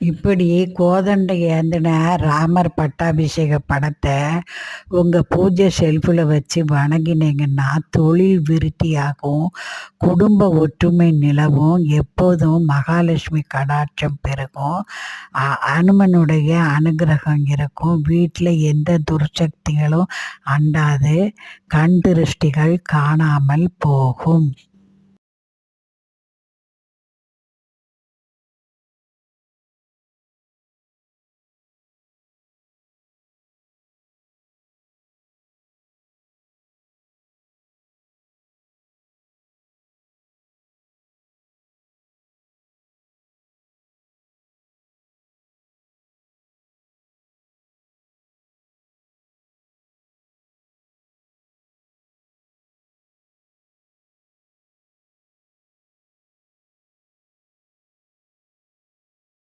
இப்படி கோதண்டை ஏந்தின ராமர் பட்டாபிஷேக படத்தை உங்கள் பூஜை ஷெல்ஃபில் வச்சு வணங்கினீங்கன்னா தொழில் விருத்தியாகும் குடும்ப ஒற்றுமை நிலவும் எப்போதும் மகாலட்சுமி கடாட்சம் பெருகும். அனுமனுடைய அனுகிரகம் இருக்கும். வீட்டில் எந்த துர்சக்திகளும் அண்டாது. கண் திருஷ்டிகள் காணாமல் போகும்.